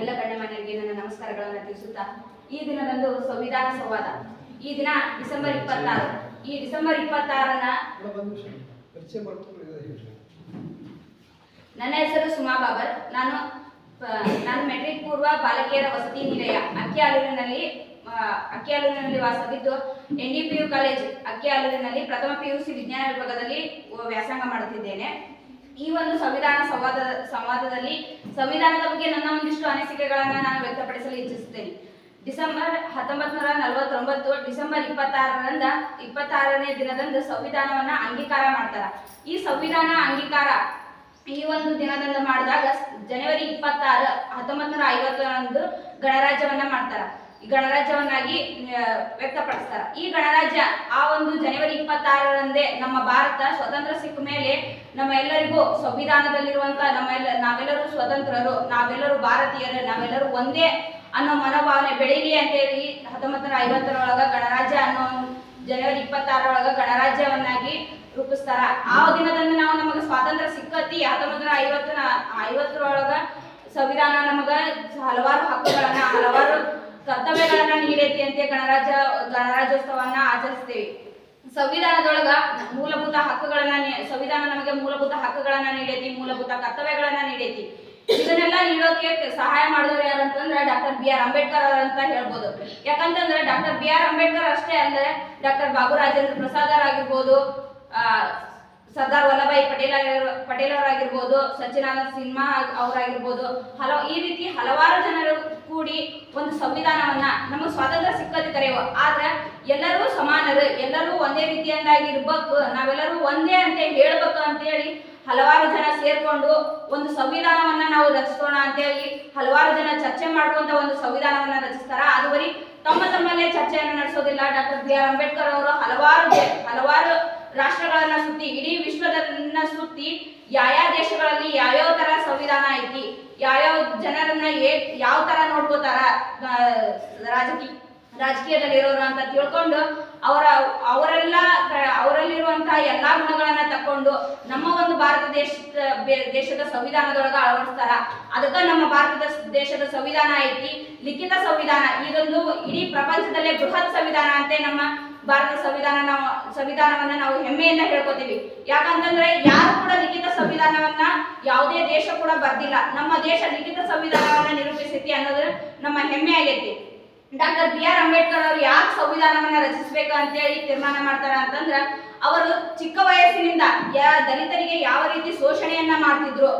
ಎಲ್ಲ ಗಣ್ಯಮಾನ್ಯರಿಗೆ ನನ್ನ ನಮಸ್ಕಾರಗಳನ್ನು ತಿಳಿಸುತ್ತಾ ಈ ದಿನದಂದು ಸಂವಿಧಾನ ಸಂವಾದ. ಈ ದಿನ ಡಿಸೆಂಬರ್ ಇಪ್ಪತ್ತಾರು. ಈ ಡಿಸೆಂಬರ್ ಇಪ್ಪತ್ತಾರನ್ನ. ನನ್ನ ಹೆಸರು ಸುಮಾ ಬಾಬರ್. ನಾನು ನಾನು ಮೆಟ್ರಿಕ್ ಪೂರ್ವ ಬಾಲಕಿಯರ ವಸತಿ ನಿಲಯ ಅಕ್ಕಿಯಾಲೂರಿನಲ್ಲಿ ಅಕ್ಕಿಯಾಲೂರಿನಲ್ಲಿ ವಾಸವಿದ್ದು N D P U college ಅಕ್ಕಿಯಾಲೂರಿನಲ್ಲಿ ಪ್ರಥಮ ಪಿ ಯು ಸಿ ವಿಜ್ಞಾನ ವಿಭಾಗದಲ್ಲಿ ವ್ಯಾಸಂಗ ಮಾಡುತ್ತಿದ್ದೇನೆ. ಈ ಒಂದು ಸಂವಿಧಾನ ಸಂವಾದ, ಸಂವಾದದಲ್ಲಿ ಸಂವಿಧಾನದ ಬಗ್ಗೆ ನನ್ನ ಒಂದಿಷ್ಟು ಅನಿಸಿಕೆಗಳನ್ನು ನಾನು ವ್ಯಕ್ತಪಡಿಸಲು ಇಚ್ಛಿಸುತ್ತೇನೆ. ಡಿಸೆಂಬರ್ ಹತ್ತೊಂಬತ್ತು ನೂರ ನಲವತ್ತೊಂಬತ್ತು, ಡಿಸೆಂಬರ್ ಇಪ್ಪತ್ತಾರರಿಂದ ಇಪ್ಪತ್ತಾರನೇ ದಿನದಂದು ಸಂವಿಧಾನವನ್ನ ಅಂಗೀಕಾರ ಮಾಡ್ತಾರ. ಈ ಸಂವಿಧಾನ ಅಂಗೀಕಾರ ಈ ಒಂದು ದಿನದಂದು ಮಾಡಿದಾಗ ಜನವರಿ ಇಪ್ಪತ್ತಾರು ಹತ್ತೊಂಬತ್ತು ನೂರ ಐವತ್ತರಂದು ಗಣರಾಜ್ಯವನ್ನ ಮಾಡ್ತಾರ. ಗಣರಾಜ್ಯವನ್ನಾಗಿ ವ್ಯಕ್ತಪಡಿಸ್ತಾರ. ಈ ಗಣರಾಜ್ಯ ಆ ಒಂದು ಜನವರಿ ಇಪ್ಪತ್ತಾರರಂದೇ ನಮ್ಮ ಭಾರತ ಸ್ವತಂತ್ರ ಸಿಕ್ಕ ಮೇಲೆ ನಮ್ಮ ಎಲ್ಲರಿಗೂ ಸಂವಿಧಾನದಲ್ಲಿರುವಂತ ನಮ್ಮೆಲ್ಲ ನಾವೆಲ್ಲರೂ ಸ್ವತಂತ್ರರು, ನಾವೆಲ್ಲರೂ ಭಾರತೀಯರು, ನಾವೆಲ್ಲರೂ ಒಂದೇ ಅನ್ನೋ ಮನೋಭಾವನೆ ಬೆಳೀಲಿ ಅಂತೇಳಿ ಹತ್ತೊಂಬತ್ತು ನೂರ ಐವತ್ತರೊಳಗ ಗಣರಾಜ್ಯ ಅನ್ನೋ ಜನವರಿ ಇಪ್ಪತ್ತಾರರೊಳಗ ಗಣರಾಜ್ಯವನ್ನಾಗಿ ರೂಪಿಸ್ತಾರ. ಆ ದಿನದಂದು ನಾವು ನಮಗೆ ಸ್ವಾತಂತ್ರ್ಯ ಸಿಕ್ಕತ್ತಿ ಹತ್ತೊಂಬತ್ತು ನೂರ ಐವತ್ತು ಐವತ್ತರೊಳಗ ಸಂವಿಧಾನ ನಮಗ ಹಲವಾರು ಹಕ್ಕುಗಳನ್ನ, ಹಲವಾರು ಕರ್ತವ್ಯಗಳನ್ನ ನೀಡೈತಿ ಅಂತ ಗಣರಾಜ್ಯ ಗಣರಾಜ್ಯೋತ್ಸವನ್ನ ಆಚರಿಸ್ತೇವೆ. ಸಂವಿಧಾನದೊಳಗ ಮೂಲಭೂತ ಹಕ್ಕುಗಳನ್ನ ಸಂವಿಧಾನ ನಮಗೆ ಮೂಲಭೂತ ಹಕ್ಕುಗಳನ್ನ ನೀಡೈತಿ ಮೂಲಭೂತ ಕರ್ತವ್ಯಗಳನ್ನ ನೀಡೈತಿ. ಇದನ್ನೆಲ್ಲ ನೀಡೋಕೆ ಸಹಾಯ ಮಾಡಿದವರು ಯಾರು ಅಂತಂದ್ರೆ ಡಾಕ್ಟರ್ ಬಿ ಆರ್ ಅಂಬೇಡ್ಕರ್ ಅವರು ಅಂತ ಹೇಳ್ಬೋದು. ಯಾಕಂತಂದ್ರೆ ಡಾಕ್ಟರ್ ಬಿ ಆರ್ ಅಂಬೇಡ್ಕರ್ ಅಷ್ಟೇ ಅಲ್ಲದೆ ಡಾಕ್ಟರ್ ಬಾಬು ರಾಜೇಂದ್ರ ಪ್ರಸಾದ್ ಆಗಿರ್ಬೋದು ಆ, ಸರ್ದಾರ್ ವಲ್ಲಭಾಯಿ ಪಟೇಲ್ ಪಟೇಲ್ ಅವರಾಗಿರ್ಬೋದು, ಸಚ್ಚಿದಾನಂದ ಸಿನ್ಹಾ ಅವರಾಗಿರ್ಬೋದು ಹಲವು ಈ ರೀತಿ ಹಲವಾರು ಜನರು ಕೂಡಿ ಒಂದು ಸಂವಿಧಾನವನ್ನ ನಮಗೆ ಸ್ವಾತಂತ್ರ್ಯ ಸಿಕ್ಕದೆ ಕರೆಯುವ ಆದ್ರೆ ಎಲ್ಲರೂ ಸಮಾನರು, ಎಲ್ಲರೂ ಒಂದೇ ರೀತಿಯಂದಾಗಿ ಇರ್ಬೇಕು, ನಾವೆಲ್ಲರೂ ಒಂದೇ ಅಂತ ಹೇಳ್ಬೇಕು ಅಂತೇಳಿ ಹಲವಾರು ಜನ ಸೇರ್ಕೊಂಡು ಒಂದು ಸಂವಿಧಾನವನ್ನ ನಾವು ರಚಿಸೋಣ ಅಂತೇಳಿ ಹಲವಾರು ಜನ ಚರ್ಚೆ ಮಾಡ್ಕೊಂತ ಒಂದು ಸಂವಿಧಾನವನ್ನ ರಚಿಸ್ತಾರ. ಅದುವರಿ ತಮ್ಮ ತಮ್ಮಲ್ಲೇ ಚರ್ಚೆಯನ್ನು ನಡೆಸೋದಿಲ್ಲ. ಡಾಕ್ಟರ್ ಬಿ ಆರ್ ಅಂಬೇಡ್ಕರ್ ಅವರು ಹಲವಾರು ಹಲವಾರು ರಾಷ್ಟ್ರಗಳನ್ನ ಸುತ್ತಿ, ಇಡೀ ವಿಶ್ವದನ್ನ ಸುತ್ತಿ ಯಾವ್ಯಾವ ದೇಶಗಳಲ್ಲಿ ಯಾವ್ಯಾವ ತರ ಸಂವಿಧಾನ ಐತಿ, ಯಾವ್ಯಾವ ಜನರನ್ನ ಯಾವ ತರ ನೋಡ್ಕೋತಾರ ರಾಜಕೀಯ ರಾಜಕೀಯದಲ್ಲಿರೋರು ಅಂತ ತಿಳ್ಕೊಂಡು ಅವರ, ಅವರೆಲ್ಲ ಅವರಲ್ಲಿರುವಂತ ಎಲ್ಲಾ ಗುಣಗಳನ್ನ ತಕೊಂಡು ನಮ್ಮ ಒಂದು ಭಾರತ ದೇಶ ದೇಶದ ಸಂವಿಧಾನದೊಳಗ ಅಳವಡಿಸ್ತಾರ. ಅದಕ್ಕ ನಮ್ಮ ಭಾರತದ ದೇಶದ ಸಂವಿಧಾನ ಐತಿ, ಲಿಖಿತ ಸಂವಿಧಾನ. ಇದೊಂದು ಇಡೀ ಪ್ರಪಂಚದಲ್ಲೇ ಬೃಹತ್ ಸಂವಿಧಾನ ಅಂತೆ ನಮ್ಮ ಭಾರತ ಸಂವಿಧಾನ ನಾವು ಸಂವಿಧಾನವನ್ನ ನಾವು ಹೆಮ್ಮೆಯಿಂದ ಹೇಳ್ಕೊತೀವಿ. ಯಾಕಂತಂದ್ರೆ ಯಾರು ಕೂಡ ಲಿಖಿತ ಸಂವಿಧಾನವನ್ನ ಯಾವುದೇ ದೇಶ ಕೂಡ ಬರ್ದಿಲ್ಲ. ನಮ್ಮ ದೇಶ ಲಿಖಿತ ಸಂವಿಧಾನವನ್ನ ನಿರೂಪಿಸೈತಿ ಅನ್ನೋದು ನಮ್ಮ ಹೆಮ್ಮೆ ಆಗೈತಿ. ಡಾಕ್ಟರ್ ಬಿ ಆರ್ ಅಂಬೇಡ್ಕರ್ ಅವರು ಯಾಕೆ ಸಂವಿಧಾನವನ್ನ ರಚಿಸಬೇಕು ಅಂತೇಳಿ ತೀರ್ಮಾನ ಮಾಡ್ತಾರ ಅಂತಂದ್ರ, ಅವರು ಚಿಕ್ಕ ವಯಸ್ಸಿನಿಂದ ದಲಿತರಿಗೆ ಯಾವ ರೀತಿ ಶೋಷಣೆಯನ್ನ ಮಾಡ್ತಿದ್ರು,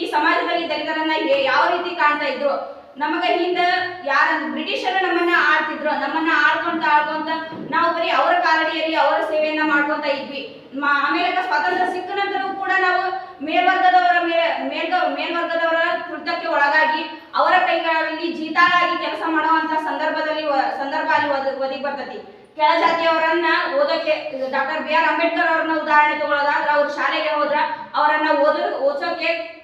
ಈ ಸಮಾಜದಲ್ಲಿ ದಲಿತರನ್ನ ಯಾವ ರೀತಿ ಕಾಣ್ತಾ ಇದ್ರು ನಮಗ ಹಿಂದ ಯಾರ ಬ್ರಿಟಿಷರು ನಮ್ಮನ್ನ ಆಳ್ತಿದ್ರು, ನಮ್ಮನ್ನ ಆಳ್ಕೊಂತ ಆಳ್ಕೊಂತ ನಾವು ಬರೀ ಅವರ ಕಾಲಡಿಯಲ್ಲಿ ಅವರ ಸೇವೆಯನ್ನ ಮಾಡ್ಕೊಂತ ಇದ್ವಿ. ಆಮೇಲೆ ಸ್ವಾತಂತ್ರ್ಯ ಸಿಕ್ಕ ನಂತರವೂ ಕೂಡ ನಾವು ಮೇಲ್ವರ್ಗದವರ ಮೇಲೆ ಮೇಲ್ಗ, ಮೇಲ್ವರ್ಗದವರ ಕೃತಕ್ಕೆ ಒಳಗಾಗಿ ಅವರ ಕೈಗಳಲ್ಲಿ ಜೀತಾಳಾಗಿ ಕೆಲಸ ಮಾಡುವಂತ ಸಂದರ್ಭದಲ್ಲಿ ಸಂದರ್ಭ ಅಲ್ಲಿ ಒದ- ಒದಗಿ ಬರ್ತತಿ. ಕೆಳಜಾತಿಯವರನ್ನ ಓದೋಕೆ, ಡಾಕ್ಟರ್ ಬಿ ಆರ್ ಅಂಬೇಡ್ಕರ್ ಅವ್ರನ್ನ ಉದಾಹರಣೆ ತಗೊಳ್ಳೋದಾದ್ರೆ ಅವ್ರ ಶಾಲೆಗೆ ಹೋದ್ರ ಅವರನ್ನ ಓದ, ಓದ್ಸೋಕೆ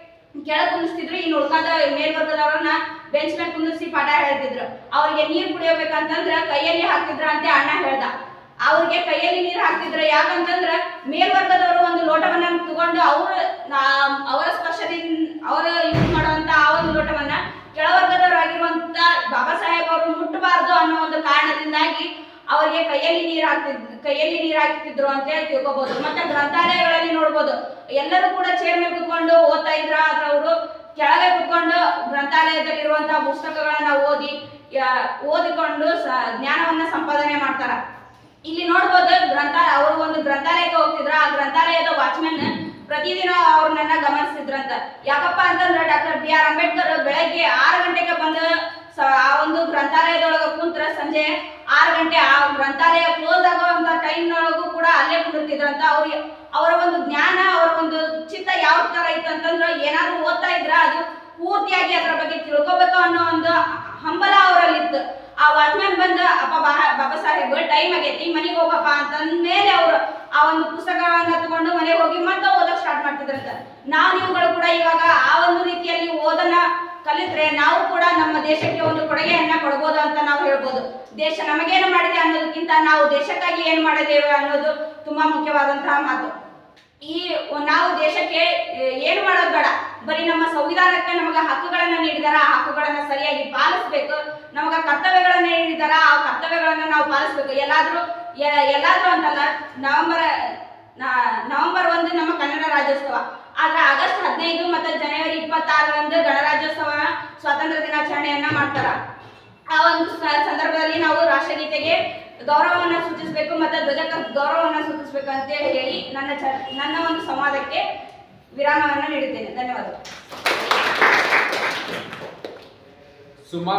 ಕೆಳಗ್ ಕುಂದಿಸ್ತಿದ್ರು ಇನ್ನು ಉಳ್ಕಾದ ಮೇಲ್ವರ್ಗದವ್ರನ್ನ ಬೆಂಚ್ ಮೇಲೆ ಕುಂದಿಸಿ ಪಾಠ ಹೇಳ್ತಿದ್ರು. ಅವ್ರಿಗೆ ನೀರ್ ಕುಡಿಯಬೇಕಂತಂದ್ರ ಕೈಯಲ್ಲಿ ಹಾಕ್ತಿದ್ರ ಅಂತ ಅಣ್ಣ ಹೇಳ್ದ. ಅವ್ರಿಗೆ ಕೈಯಲ್ಲಿ ನೀರು ಹಾಕ್ತಿದ್ರು, ಯಾಕಂತಂದ್ರ ಮೇಲ್ವರ್ಗದವರು ಒಂದು ಲೋಟವನ್ನ ತಗೊಂಡು ಅವ್ರ ಅವರ ಸ್ಪರ್ಶದಿಂದ, ಅವರ ಯೂಸ್ ಮಾಡುವಂತ ಆ ಒಂದು ಲೋಟವನ್ನ ಕೆಳವರ್ಗದವರಾಗಿರುವಂತ ಬಾಬಾ ಸಾಹೇಬ್ ಅವರು ಮುಟ್ಟಬಾರದು ಅನ್ನೋ ಒಂದು ಕಾರಣದಿಂದಾಗಿ ಅವರಿಗೆ ಕೈಯಲ್ಲಿ ನೀರು ಹಾಕ್ತಿದ್, ಕೈಯಲ್ಲಿ ನೀರು ಹಾಕ್ತಿದ್ರು ಅಂತ ಹೇಳಿ ತಿಳ್ಕೊಬಹುದು ಮತ್ತೆ ಗ್ರಂಥಾಲಯಗಳಲ್ಲಿ ನೋಡ್ಬೋದು. ಎಲ್ಲರೂ ಕೂಡ ಚೇರ್ ಮೇಲೆ ಕುತ್ಕೊಂಡು ಓದ್ತಾ ಇದ್ರ ಆದ್ರೆ ಅವರು ಕೆಳಗೆ ಕುತ್ಕೊಂಡು ಗ್ರಂಥಾಲಯದಲ್ಲಿರುವಂತಹ ಪುಸ್ತಕಗಳನ್ನ ಓದಿ ಓದಿಕೊಂಡು ಜ್ಞಾನವನ್ನ ಸಂಪಾದನೆ ಮಾಡ್ತಾರ. ಇಲ್ಲಿ ನೋಡ್ಬೋದು ಗ್ರಂಥಾಲಯ ಅವರು ಒಂದು ಗ್ರಂಥಾಲಯಕ್ಕೆ ಹೋಗ್ತಿದ್ರ, ಆ ಗ್ರಂಥಾಲಯದ ವಾಚ್ಮನ್ ಪ್ರತಿದಿನ ಅವ್ರನ್ನ ಗಮನಿಸ್ತಿದ್ರಂತ. ಯಾಕಪ್ಪ ಅಂತಂದ್ರೆ ಡಾಕ್ಟರ್ ಬಿ ಆರ್ ಅಂಬೇಡ್ಕರ್ ಬೆಳಗ್ಗೆ ಆರು ಗಂಟೆಗೆ ಬಂದು ಆ ಒಂದು ಗ್ರಂಥಾಲಯದೊಳಗ ಕುಂತ್ರ ಸಂಜೆ ಆರು ಗಂಟೆ, ಆ ಗ್ರಂಥಾಲಯ ಕ್ಲೋಸ್ ಆಗುವಂತ ಟೈಮ್ನೊಳಗೂ ಕೂಡ ಅಲ್ಲೇ ಕುಂದಿರ್ತಿದ್ರಂತ ಅವ್ರಿಗೆ ಅವರ ಒಂದು ಜ್ಞಾನ, ಅವರ ಒಂದು ಚಿತ್ತ ಯಾವ ತರ ಇತ್ತು ಅಂತಂದ್ರೆ ಏನಾದ್ರು ಓದ್ತಾ ಇದ್ರ ಅದು ಪೂರ್ತಿಯಾಗಿ ಅದರ ಬಗ್ಗೆ ತಿಳ್ಕೊಬೇಕು ಅನ್ನೋ ಒಂದು ಹಂಬಲ ಅವರಲ್ಲಿತ್ತು. ಆ ವಾಚ್ಮ್ಯಾನ್ ಬಂದ, ಅಪ್ಪ ಬಾಬಾ ಸಾಹೇಬ್ ಟೈಮ್ ಆಗೈತಿ, ಮನೆಗೆ ಹೋಗಪ್ಪ ಅಂತಂದ್ಮೇಲೆ ಅವರು ಆ ಒಂದು ಪುಸ್ತಕಗಳನ್ನ ತಗೊಂಡು ಮನೆಗೆ ಹೋಗಿ ಮತ್ತೆ ಓದಕ್ ಸ್ಟಾರ್ಟ್ ನಾವು ನೀವುಗಳು ಕೂಡ ಇವಾಗ ಆ ಒಂದು ರೀತಿಯಲ್ಲಿ ಓದನ್ನ ಕಲಿತ್ರೆ ನಾವು ಕೂಡ ನಮ್ಮ ದೇಶಕ್ಕೆ ಒಂದು ಕೊಡುಗೆಯನ್ನ ಕೊಡ್ಬೋದು ಅಂತ ನಾವು ಹೇಳ್ಬೋದು. ದೇಶ ನಮಗೇನು ಮಾಡಿದೆ ಅನ್ನೋದಕ್ಕಿಂತ ನಾವು ದೇಶಕ್ಕಾಗಿ ಏನು ಮಾಡಿದ್ದೇವೆ ಅನ್ನೋದು ತುಂಬಾ ಮುಖ್ಯವಾದಂತಹ ಮಾತು. ಈ ನಾವು ದೇಶಕ್ಕೆ ಏನು ಮಾಡೋದು ಬೇಡ. ಬರೀ ನಮ್ಮ ಸಂವಿಧಾನಕ್ಕೆ ನಮಗೆ ಹಕ್ಕುಗಳನ್ನ ನೀಡಿದಾರ, ಆ ಹಕ್ಕುಗಳನ್ನ ಸರಿಯಾಗಿ ಪಾಲಿಸ್ಬೇಕು. ನಮಗೆ ಕರ್ತವ್ಯಗಳನ್ನ ನೀಡಿದಾರ ಆ ಕರ್ತವ್ಯಗಳನ್ನ ನಾವು ಪಾಲಿಸ್ಬೇಕು. ಎಲ್ಲಾದ್ರೂ ಎಲ್ಲಾದರೂ ಅಂತಲ್ಲ, ನವೆಂಬರ್ ನವೆಂಬರ್ ಒಂದು ನಮ್ಮ ಕನ್ನಡ ರಾಜ್ಯೋತ್ಸವ. ಆದ್ರೆ ಆಗಸ್ಟ್ ಹದಿನೈದು ಮತ್ತು ಜನವರಿ ಇಪ್ಪತ್ತಾರರಂದು ಗಣರಾಜ್ಯೋತ್ಸವ ಸ್ವಾತಂತ್ರ್ಯ ದಿನಾಚರಣೆಯನ್ನ ಮಾಡ್ತಾರ. ಆ ಒಂದು ಸಂದರ್ಭದಲ್ಲಿ ನಾವು ರಾಷ್ಟ್ರಗೀತೆಗೆ ಗೌರವವನ್ನು ಸೂಚಿಸಬೇಕು ಮತ್ತು ಧ್ವಜಕ ಗೌರವವನ್ನು ಸೂಚಿಸಬೇಕು ಅಂತ ಹೇಳಿ ನನ್ನ ಚ, ನನ್ನ ಒಂದು ಸಂವಾದಕ್ಕೆ ವಿರಾಮವನ್ನು ನೀಡುತ್ತೇನೆ. ಧನ್ಯವಾದಗಳು. ಸುಮಾ